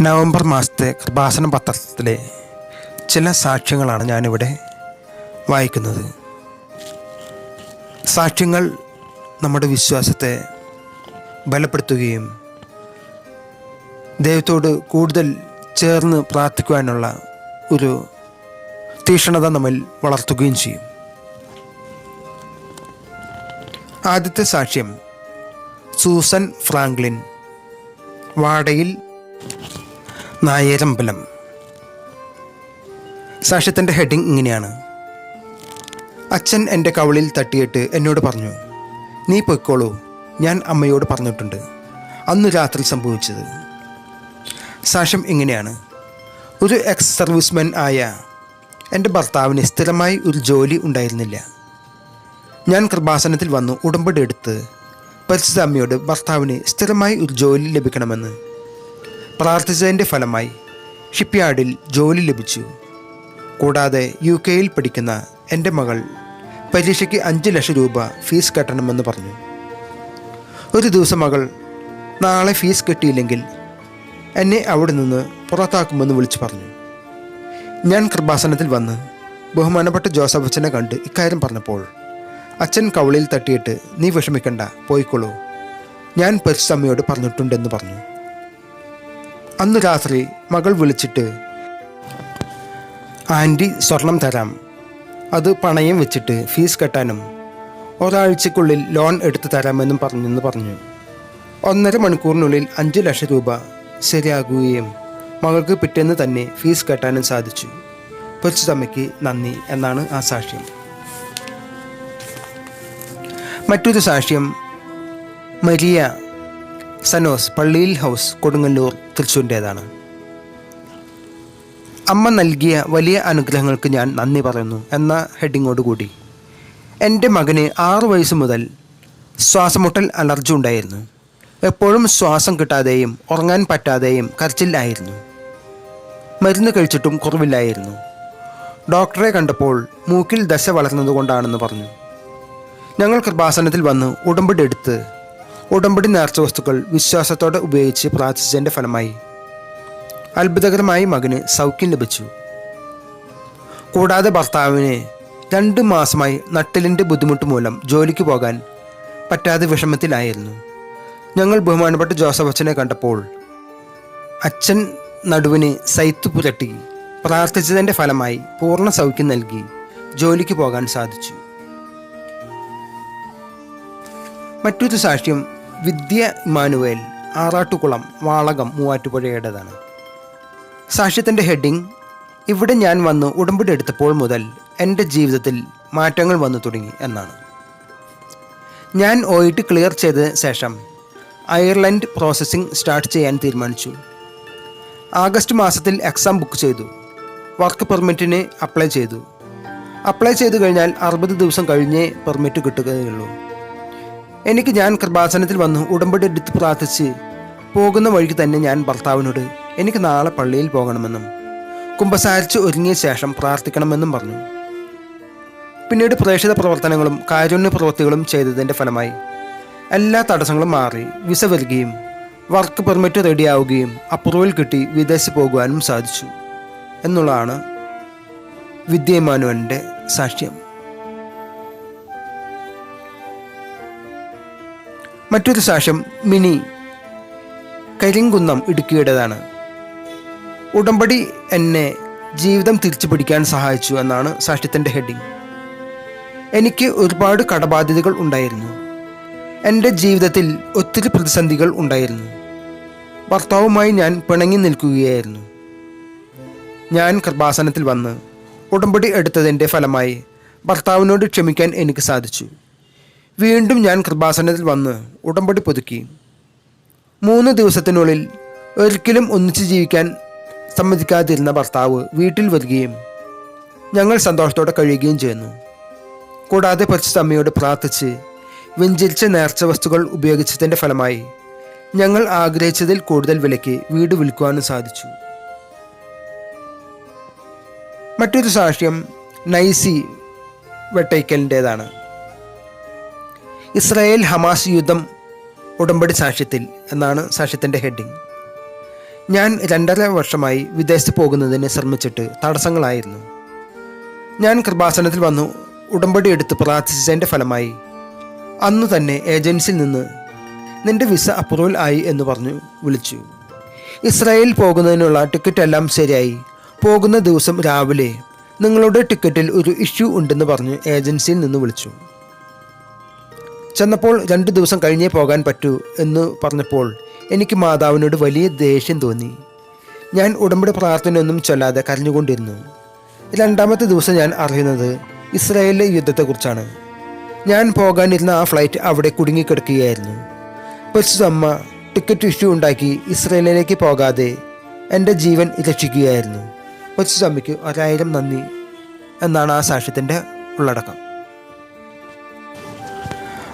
November മാസത്തെ കൃപാസന പത്രത്തിലെ ചില സാക്ഷ്യങ്ങളാണ് ഞാനിവിടെ വായിക്കുന്നത്. സാക്ഷ്യങ്ങൾ നമ്മുടെ വിശ്വാസത്തെ ബലപ്പെടുത്തുകയും ദൈവത്തോട് കൂടുതൽ ചേർന്ന് പ്രാർത്ഥിക്കുവാനുള്ള ഒരു തീക്ഷ്ണത നമ്മിൽ വളർത്തുകയും ചെയ്യും. ആദ്യത്തെ സാക്ഷ്യം സൂസൻ ഫ്രാങ്ക്ലിൻ വാടയിൽ നായരമ്പലം. സാക്ഷ്യത്തിന്റെ ഹെഡിങ് ഇങ്ങനെയാണ്. അച്ഛൻ എന്റെ കവളിൽ തട്ടിയിട്ട് എന്നോട് പറഞ്ഞു നീ പൊയ്ക്കോളൂ ഞാൻ അമ്മയോട് പറഞ്ഞിട്ടുണ്ട്. അന്ന് രാത്രി സംഭവിച്ചത്. സാക്ഷ്യം ഇങ്ങനെയാണ്. ഒരു എക്സ് സർവീസ്മാൻ ആയ എന്റെ ഭർത്താവിന് സ്ഥിരമായി ഒരു ജോലി ഉണ്ടായിരുന്നില്ല. ഞാൻ കൃപാസനത്തിൽ വന്നു ഉടമ്പടി എടുത്ത് പരിശുദ്ധ അമ്മയോട് ഭർത്താവിന് സ്ഥിരമായി ഒരു ജോലി ലഭിക്കണമെന്ന്. പ്രാർത്ഥിച്ചതിന്റെ ഫലമായി ഷിപ്പ്യാർഡിൽ ജോലി ലഭിച്ചു. കൂടാതെ യു കെയിൽ പഠിക്കുന്ന എന്റെ മകൾ പരീക്ഷയ്ക്ക് അഞ്ച് ലക്ഷം രൂപ ഫീസ് കെട്ടണമെന്ന് പറഞ്ഞു. ഒരു ദിവസം മകൾ നാളെ ഫീസ് കെട്ടിയില്ലെങ്കിൽ എന്നെ അവിടെ നിന്ന് പുറത്താക്കുമെന്ന് വിളിച്ചു പറഞ്ഞു. ഞാൻ കൃപാസനത്തിൽ വന്ന് ബഹുമാനപ്പെട്ട ജോസഫ് അച്ഛനെ കണ്ട് ഇക്കാര്യം പറഞ്ഞപ്പോൾ അച്ഛൻ കവളിൽ തട്ടിയിട്ട് നീ വിഷമിക്കണ്ട പോയിക്കോളൂ. ഞാൻ പരിശ്രമയോട് പറഞ്ഞിട്ടുണ്ടെന്ന് പറഞ്ഞു. അന്ന് രാത്രി മകൾ വിളിച്ചിട്ട് ആന്റി സ്വർണം തരാം. അത് പണയം വെച്ചിട്ട് ഫീസ് കെട്ടാനും ഒരാഴ്ചക്കുള്ളിൽ ലോൺ എടുത്തു തരാമെന്നും പറഞ്ഞെന്ന് പറഞ്ഞു. ഒന്നര മണിക്കൂറിനുള്ളിൽ അഞ്ച് ലക്ഷം രൂപ ശരിയാകുകയും മകൾക്ക് പിറ്റേന്ന് തന്നെ ഫീസ് കെട്ടാനും സാധിച്ചു. പൊച്ചുതമ്മയ്ക്ക് നന്ദി എന്നാണ് ആ സാക്ഷ്യം. മറ്റൊരു സാക്ഷ്യം മരിയ സനോസ് പള്ളിയിൽ ഹൗസ് കൊടുങ്ങല്ലൂർ തൃശ്ശൂരിന്റേതാണ് അമ്മ നൽകിയ വലിയ അനുഗ്രഹങ്ങൾക്ക് ഞാൻ നന്ദി പറയുന്നു എന്ന ഹെഡിങ്ങോടുകൂടി എന്റെ മകന് ആറു വയസ്സ് മുതൽ ശ്വാസമുട്ടൽ അലർജി ഉണ്ടായിരുന്നു. എപ്പോഴും ശ്വാസം കിട്ടാതെയും ഉറങ്ങാൻ പറ്റാതെയും കരച്ചിലായിരുന്നു. മരുന്ന് കഴിച്ചിട്ടും കുറവില്ലായിരുന്നു. ഡോക്ടറെ കണ്ടപ്പോൾ മൂക്കിൽ ദശ വളർന്നതുകൊണ്ടാണെന്ന് പറഞ്ഞു. ഞങ്ങൾ കൃപാസനത്തിൽ വന്ന് ഉടമ്പടി എടുത്ത് ഉടമ്പടി നേർച്ച വസ്തുക്കൾ വിശ്വാസത്തോടെ ഉപയോഗിച്ച് പ്രാർത്ഥിച്ചതിന്റെ ഫലമായി. അത്ഭുതകരമായി മകന് സൗഖ്യം ലഭിച്ചു. കൂടാതെ ഭർത്താവിന് രണ്ട് മാസമായി നട്ടലിന്റെ ബുദ്ധിമുട്ട് മൂലം ജോലിക്ക് പോകാൻ പറ്റാതെ വിഷമത്തിലായിരുന്നു. ഞങ്ങൾ ബഹുമാനപ്പെട്ട ജോസഫ് അച്ഛനെ കണ്ടപ്പോൾ അച്ഛൻ നടുവിന് സൈത്ത് പുരട്ടി പ്രാർത്ഥിച്ചതിന്റെ ഫലമായി പൂർണ സൗഖ്യം നൽകി ജോലിക്ക് പോകാൻ സാധിച്ചു. മറ്റൊരു സാക്ഷ്യം വിദ്യ ഇമാനുവേൽ ആറാട്ടുകുളം വാളകം മൂവാറ്റുപുഴയുടേതാണ്. സാക്ഷ്യത്തിന്റെ ഹെഡിങ് ഇവിടെ ഞാൻ വന്ന് ഉടമ്പടി എടുത്തപ്പോൾ മുതൽ എന്റെ ജീവിതത്തിൽ മാറ്റങ്ങൾ വന്നു തുടങ്ങി എന്നാണ്. ഞാൻ ഒ ടി ക്ലിയർ ചെയ്ത ശേഷം അയർലൻഡ് പ്രോസസ്സിംഗ് സ്റ്റാർട്ട് ചെയ്യാൻ തീരുമാനിച്ചു. ആഗസ്റ്റ് മാസത്തിൽ എക്സാം ബുക്ക് ചെയ്തു വർക്ക് പെർമിറ്റിന് അപ്ലൈ ചെയ്തു. അപ്ലൈ ചെയ്തു കഴിഞ്ഞാൽ അറുപത് ദിവസം കഴിഞ്ഞേ പെർമിറ്റ് കിട്ടുകയുള്ളൂ. എനിക്ക് ഞാൻ കൃപാസനത്തിൽ വന്നു ഉടമ്പടി എടുത്ത് പ്രാർത്ഥിച്ച് പോകുന്ന വഴിക്ക് തന്നെ ഞാൻ ഭർത്താവിനോട് എനിക്ക് നാളെ പള്ളിയിൽ പോകണമെന്നും കുംഭസാരിച്ച് ഒരുങ്ങിയ ശേഷം പ്രാർത്ഥിക്കണമെന്നും പറഞ്ഞു. പിന്നീട് പ്രേക്ഷിത പ്രവർത്തനങ്ങളും കാരുണ്യ പ്രവൃത്തികളും ചെയ്തതിന്റെ ഫലമായി എല്ലാ തടസ്സങ്ങളും മാറി. വിസ വരികയും വർക്ക് പെർമിറ്റ് റെഡിയാവുകയും അപ്രൂവൽ കിട്ടി വിദേശത്ത് പോകുവാനും സാധിച്ചു എന്നുള്ളതാണ് വിദ്യമാനുവന്റെ സാക്ഷ്യം. മറ്റൊരു സാക്ഷ്യം മിനി കരിങ്കുന്നം ഇടുക്കിയുടേതാണ്. ഉടമ്പടി എന്നെ ജീവിതം തിരിച്ചു പിടിക്കാൻ സഹായിച്ചു എന്നാണ് സാക്ഷ്യത്തിന്റെ ഹെഡിങ്. എനിക്ക് ഒരുപാട് കടബാധ്യതകൾ ഉണ്ടായിരുന്നു. എന്റെ ജീവിതത്തിൽ ഒത്തിരി പ്രതിസന്ധികൾ ഉണ്ടായിരുന്നു. ഭർത്താവുമായി ഞാൻ പിണങ്ങി നിൽക്കുകയായിരുന്നു. ഞാൻ കൃപാസനത്തിൽ വന്ന് ഉടമ്പടി എടുത്തതിന്റെ ഫലമായി ഭർത്താവിനോട് ക്ഷമിക്കാൻ എനിക്ക് സാധിച്ചു. വീണ്ടും ഞാൻ കൃപാസനത്തിൽ വന്ന് ഉടമ്പടി പുതുക്കി. മൂന്ന് ദിവസത്തിനുള്ളിൽ ഒരിക്കലും ഒന്നിച്ച് ജീവിക്കാൻ സമ്മതിക്കാതിരുന്ന ഭർത്താവ് വീട്ടിൽ വരികയും ഞങ്ങൾ സന്തോഷത്തോടെ കഴിയുകയും ചെയ്യുന്നു. കൂടാതെ പരിശുദ്ധമ്മയോട് പ്രാർത്ഥിച്ച് വെഞ്ചരിച്ച നേർച്ച വസ്തുക്കൾ ഉപയോഗിച്ചതിന്റെ ഫലമായി ഞങ്ങൾ ആഗ്രഹിച്ചതിൽ കൂടുതൽ വിലയ്ക്ക് വീട് വിൽക്കുവാനും സാധിച്ചു. മറ്റൊരു സാക്ഷ്യം നൈസി വെട്ടൈക്കലിന്റേതാണ് ഇസ്രായേൽ ഹമാസ് യുദ്ധം ഉടമ്പടി സാക്ഷ്യത്തിൽ എന്നാണ് സാക്ഷ്യത്തിന്റെ ഹെഡിങ്. ഞാൻ രണ്ടര വർഷമായി വിദേശത്ത് പോകുന്നതിന് ശ്രമിച്ചിട്ട് തടസ്സങ്ങളായിരുന്നു. ഞാൻ കൃപാസനത്തിൽ വന്നു ഉടമ്പടി എടുത്ത് പ്രാർത്ഥിച്ചതിന്റെ ഫലമായി. അന്ന് തന്നെ ഏജൻസിയിൽ നിന്ന് നിന്റെ വിസ അപ്രൂവൽ ആയി എന്ന് പറഞ്ഞു വിളിച്ചു. ഇസ്രായേൽ പോകുന്നതിനുള്ള ടിക്കറ്റ് എല്ലാം ശരിയായി. പോകുന്ന ദിവസം രാവിലെ നിങ്ങളുടെ ടിക്കറ്റിൽ ഒരു ഇഷ്യൂ ഉണ്ടെന്ന് പറഞ്ഞ് ഏജൻസിയിൽ നിന്ന് വിളിച്ചു. ചെന്നപ്പോൾ രണ്ടു ദിവസം കഴിഞ്ഞേ പോകാൻ പറ്റൂ എന്ന് പറഞ്ഞപ്പോൾ എനിക്ക് മാതാവിനോട് വലിയ ദേഷ്യം തോന്നി. ഞാൻ ഉടമ്പടി പ്രാർത്ഥനയൊന്നും ചൊല്ലാതെ കരഞ്ഞുകൊണ്ടിരുന്നു. രണ്ടാമത്തെ ദിവസം ഞാൻ അറിയുന്നത് ഇസ്രായേലിലെ യുദ്ധത്തെക്കുറിച്ചാണ്. ഞാൻ പോകാനിരുന്ന ആ ഫ്ലൈറ്റ് അവിടെ കുടുങ്ങിക്കിടക്കുകയായിരുന്നു. പരിശുദ്ധമ്മ ടിക്കറ്റ് ഇഷ്യൂ ഉണ്ടാക്കി ഇസ്രായേലിലേക്ക് പോകാതെ എന്റെ ജീവൻ രക്ഷിക്കുകയായിരുന്നു. പരിശുദ്ധമ്മയ്ക്ക് ഒരായിരം നന്ദി എന്നാണ് ആ സാക്ഷ്യത്തിന്റെ ഉള്ളടക്കം.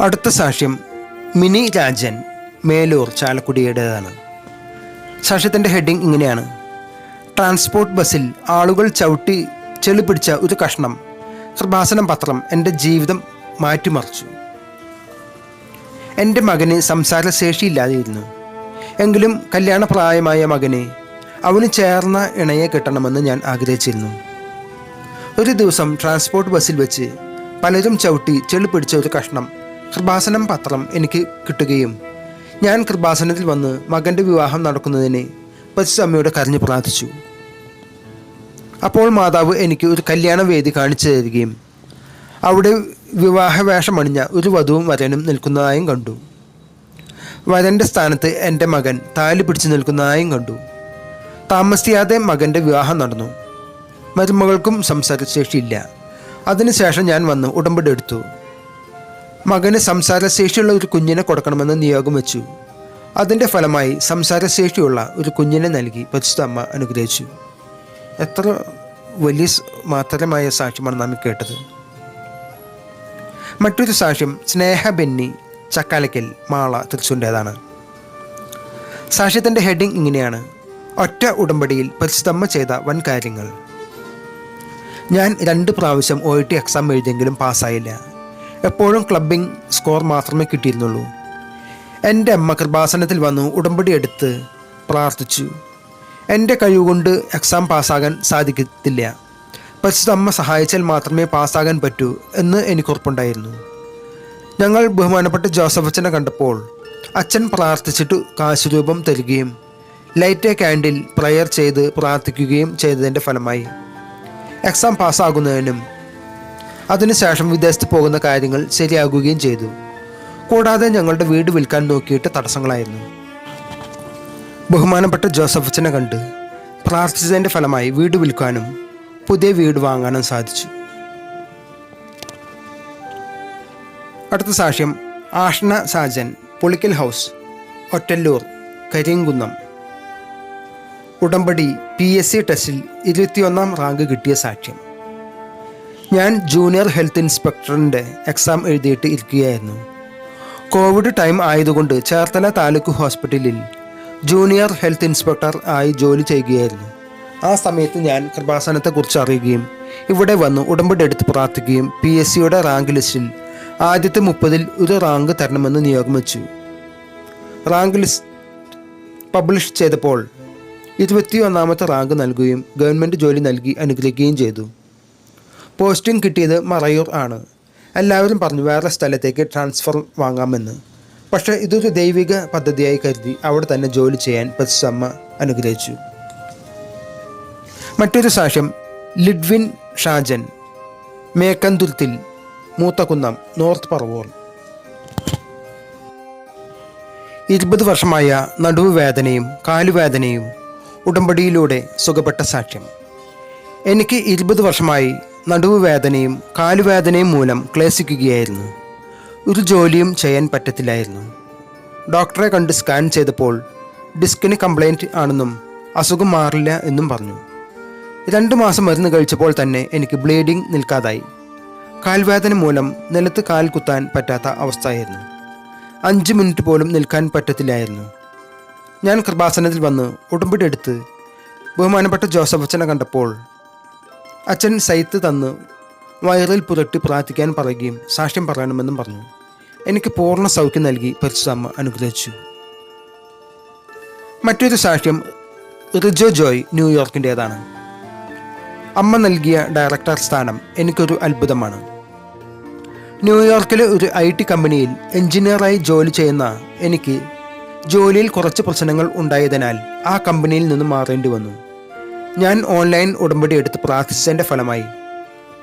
അടുത്ത സാക്ഷ്യം മിനി രാജൻ മേലൂർ ചാലക്കുടിയുടേതാണ്. സാക്ഷ്യത്തിന്റെ ഹെഡിങ് ഇങ്ങനെയാണ്. ട്രാൻസ്പോർട്ട് ബസ്സിൽ ആളുകൾ ചവിട്ടി ചെളി പിടിച്ച ഒരു കഷ്ണം കൃപാസനം പത്രം എന്റെ ജീവിതം മാറ്റിമറിച്ചു. എന്റെ മകന് സംസാരശേഷിയില്ലാതെയിരുന്നു എങ്കിലും കല്യാണപ്രായമായ മകനെ അവന് ചേർന്ന ഇണയെ കിട്ടണമെന്ന് ഞാൻ ആഗ്രഹിച്ചിരുന്നു. ഒരു ദിവസം ട്രാൻസ്പോർട്ട് ബസ്സിൽ വെച്ച് പലരും ചവിട്ടി ചെളി പിടിച്ച ഒരു കഷ്ണം കൃപാസനം പത്രം എനിക്ക് കിട്ടുകയും ഞാൻ കൃപാസനത്തിൽ വന്ന് മകന്റെ വിവാഹം നടക്കുന്നതിന് പശുസമ്മയോട് കരഞ്ഞു പ്രാർത്ഥിച്ചു. അപ്പോൾ മാതാവ് എനിക്ക് ഒരു കല്യാണ വേദി കാണിച്ചു തരികയും അവിടെ വിവാഹവേഷമണിഞ്ഞ ഒരു വധുവും വരനും നിൽക്കുന്നതായും കണ്ടു. വരന്റെ സ്ഥാനത്ത് എന്റെ മകൻ താലി പിടിച്ചു നിൽക്കുന്നതായും കണ്ടു. താമസിയാതെ മകന്റെ വിവാഹം നടന്നു. മരുമകൾക്കും സംസാരശേഷിയില്ല. അതിനുശേഷം ഞാൻ വന്ന് ഉടമ്പടി എടുത്തു. മകന് സംസാരശേഷിയുള്ള ഒരു കുഞ്ഞിനെ കൊടുക്കണമെന്ന് നിയോഗം വെച്ചു. അതിന്റെ ഫലമായി സംസാരശേഷിയുള്ള ഒരു കുഞ്ഞിനെ നൽകി പരിശുദ്ധ അമ്മ അനുഗ്രഹിച്ചു. എത്ര വലിയ മാത്രമായ സാക്ഷ്യമാണ് നാം കേട്ടത്. മറ്റൊരു സാക്ഷ്യം സ്നേഹ ബെന്നി ചക്കാലക്കൽ മാള തൃശ്ശൂരിന്റേതാണ് സാക്ഷ്യത്തിന്റെ ഹെഡിങ് ഇങ്ങനെയാണ്. ഒറ്റ ഉടമ്പടിയിൽ പരിശുദ്ധമ്മ ചെയ്ത വൻ കാര്യങ്ങൾ. ഞാൻ രണ്ട് പ്രാവശ്യം ഒ ടി എക്സാം എഴുതിയെങ്കിലും പാസ്സായില്ല. എപ്പോഴും ക്ലബിംഗ് സ്കോർ മാത്രമേ കിട്ടിയിരുന്നുള്ളൂ. എന്റെ അമ്മ കൃപാസനത്തിൽ വന്നു ഉടമ്പടി എടുത്ത് പ്രാർത്ഥിച്ചു. എന്റെ കഴിവുകൊണ്ട് എക്സാം പാസ്സാകാൻ സാധിക്കത്തില്ല. പരിശുദ്ധ അമ്മ സഹായിച്ചാൽ മാത്രമേ പാസ്സാകാൻ പറ്റൂ എന്ന് എനിക്ക് ഉറപ്പുണ്ടായിരുന്നു. ഞങ്ങൾ ബഹുമാനപ്പെട്ട ജോസഫ് അച്ഛനെ കണ്ടപ്പോൾ അച്ഛൻ പ്രാർത്ഥിച്ചിട്ട് കാശുരൂപം തരികയും ലൈറ്റ് എ ക്യാൻഡിൽ പ്രയർ ചെയ്ത് പ്രാർത്ഥിക്കുകയും ചെയ്തതിന്റെ ഫലമായി. എക്സാം പാസ്സാകുന്നതിനും അതിനുശേഷം വിദേശത്ത് പോകുന്ന കാര്യങ്ങൾ ശരിയാകുകയും ചെയ്തു. കൂടാതെ ഞങ്ങളുടെ വീട് വിൽക്കാൻ നോക്കിയിട്ട് തടസ്സങ്ങളായിരുന്നു. ബഹുമാനപ്പെട്ട ജോസഫ് അച്ഛനെ കണ്ട് പ്രാർത്ഥിച്ചതിന്റെ ഫലമായി വീട് വിൽക്കാനും പുതിയ വീട് വാങ്ങാനും സാധിച്ചു. അടുത്ത സാക്ഷ്യം ആഷ്ണ സാജൻ പുളിക്കൽ ഹൗസ് ഒറ്റല്ലൂർ കരിയങ്കുന്നം ഉടമ്പടി പി എസ് സി ടെസ്റ്റിൽ ഇരുപത്തിയൊന്നാം റാങ്ക് കിട്ടിയ സാക്ഷ്യം. ഞാൻ ജൂനിയർ ഹെൽത്ത് ഇൻസ്പെക്ടറിന്റെ എക്സാം എഴുതിയിട്ട് ഇരിക്കുകയായിരുന്നു. കോവിഡ് ടൈം ആയതുകൊണ്ട് ചേർത്തല താലൂക്ക് ഹോസ്പിറ്റലിൽ ജൂനിയർ ഹെൽത്ത് ഇൻസ്പെക്ടർ ആയി ജോലി ചെയ്യുകയായിരുന്നു. ആ സമയത്ത് ഞാൻ കൃപാസനത്തെക്കുറിച്ച് അറിയുകയും ഇവിടെ വന്ന് ഉടമ്പടി എടുത്ത് പ്രാർത്ഥിക്കുകയും പി എസ് സിയുടെ റാങ്ക് ലിസ്റ്റിൽ ആദ്യത്തെ മുപ്പതിൽ ഒരു റാങ്ക് തരണമെന്ന് നിയോഗം വെച്ചു. റാങ്ക് ലിസ്റ്റ് പബ്ലിഷ് ചെയ്തപ്പോൾ ഇരുപത്തി ഒന്നാമത്തെ റാങ്ക് നൽകുകയും ഗവൺമെന്റ് ജോലി നൽകി അനുഗ്രഹിക്കുകയും ചെയ്തു. പോസ്റ്റിംഗ് കിട്ടിയത് മറയൂർ ആണ്. എല്ലാവരും പറഞ്ഞു വേറെ സ്ഥലത്തേക്ക് ട്രാൻസ്ഫർ വാങ്ങാമെന്ന്. പക്ഷേ ഇതൊരു ദൈവിക പദ്ധതിയായി കരുതി അവിടെ തന്നെ ജോലി ചെയ്യാൻ പ്രതിസമ്മ അനുഗ്രഹിച്ചു. മറ്റൊരു സാക്ഷ്യം ലിഡ്വിൻ ഷാജൻ മേക്കന്തുരുത്തിൽ മൂത്തകുന്നം നോർത്ത് പറവൂർ. ഇരുപത് വർഷമായ നടുവ് വേദനയും കാലുവേദനയും ഉടമ്പടിയിലൂടെ സുഖപ്പെട്ട സാക്ഷ്യം. എനിക്ക് ഇരുപത് വർഷമായി നടുവ് വേദനയും കാലുവേദനയും മൂലം ക്ലേശിക്കുകയായിരുന്നു. ഒരു ജോലിയും ചെയ്യാൻ പറ്റത്തില്ലായിരുന്നു. ഡോക്ടറെ കണ്ട് സ്കാൻ ചെയ്തപ്പോൾ ഡിസ്കിന് കംപ്ലൈന്റ് ആണെന്നും അസുഖം മാറില്ല എന്നും പറഞ്ഞു. രണ്ട് മാസം മരുന്ന് കഴിച്ചപ്പോൾ തന്നെ എനിക്ക് ബ്ലീഡിംഗ് നിൽക്കാതായി. കാൽവേദന മൂലം നിലത്ത് കാൽ കുത്താൻ പറ്റാത്ത അവസ്ഥയായിരുന്നു. അഞ്ച് മിനിറ്റ് പോലും നിൽക്കാൻ പറ്റത്തില്ലായിരുന്നു. ഞാൻ കൃപാസനത്തിൽ വന്ന് ഉടമ്പടി എടുത്ത് ബഹുമാനപ്പെട്ട ജോസഫ് അച്ഛനെ കണ്ടപ്പോൾ അച്ഛൻ സൈത്ത് തന്ന് വയറിൽ പുരട്ടി പ്രാർത്ഥിക്കാൻ പറയുകയും സാക്ഷ്യം പറയണമെന്നും പറഞ്ഞു. എനിക്ക് പൂർണ സൗഖ്യം നൽകി പരിശുദ്ധമ്മ അനുഗ്രഹിച്ചു. മറ്റൊരു സാക്ഷ്യം റിജോ ജോയ് ന്യൂയോർക്കിന്റേതാണ്. അമ്മ നൽകിയ ഡയറക്ടർ സ്ഥാനം എനിക്കൊരു അത്ഭുതമാണ്. ന്യൂയോർക്കിലെ ഒരു ഐ ടി കമ്പനിയിൽ എഞ്ചിനീയറായി ജോലി ചെയ്യുന്ന എനിക്ക് ജോലിയിൽ കുറച്ച് പ്രശ്നങ്ങൾ ഉണ്ടായതിനാൽ ആ കമ്പനിയിൽ നിന്ന് മാറേണ്ടി വന്നു. ഞാൻ ഓൺലൈൻ ഉടമ്പടി എടുത്ത് പ്രാർത്ഥിച്ചതിന്റെ ഫലമായി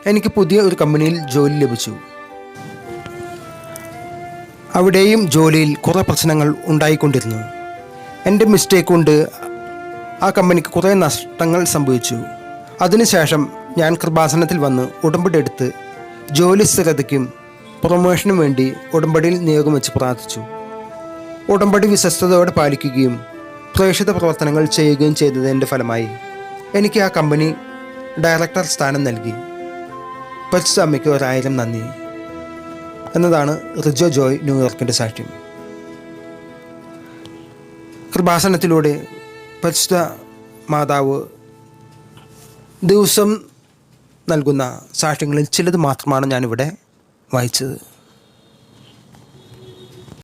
എനിക്ക് പുതിയ ഒരു കമ്പനിയിൽ ജോലി ലഭിച്ചു. അവിടെയും ജോലിയിൽ കുറേ പ്രശ്നങ്ങൾ ഉണ്ടായിക്കൊണ്ടിരുന്നു. എന്റെ മിസ്റ്റേക്ക് കൊണ്ട് ആ കമ്പനിക്ക് കുറേ നഷ്ടങ്ങൾ സംഭവിച്ചു. അതിനുശേഷം ഞാൻ കൃപാസനത്തിൽ വന്ന് ഉടമ്പടി എടുത്ത് ജോലി സ്ഥിരതയ്ക്കും പ്രൊമോഷനും വേണ്ടി ഉടമ്പടിയിൽ നിയോഗം വെച്ച് പ്രാർത്ഥിച്ചു. ഉടമ്പടി വിശ്വസ്തയോടെ പാലിക്കുകയും പ്രേക്ഷിത പ്രവർത്തനങ്ങൾ ചെയ്യുകയും ചെയ്തതിന്റെ ഫലമായി. എനിക്ക് ആ കമ്പനി ഡയറക്ടർ സ്ഥാനം നൽകി. പരിശുദ്ധ അമ്മയ്ക്ക് ഒരായിരം നന്ദി. എന്നതാണ് റിജോ ജോയ് ന്യൂയോർക്കിന്റെ സാക്ഷ്യം. കൃപാസനത്തിലൂടെ പരിശുദ്ധ മാതാവ് ദിവസം നൽകുന്ന സാക്ഷ്യങ്ങളിൽ ചിലത് മാത്രമാണ് ഞാനിവിടെ വായിച്ചത്.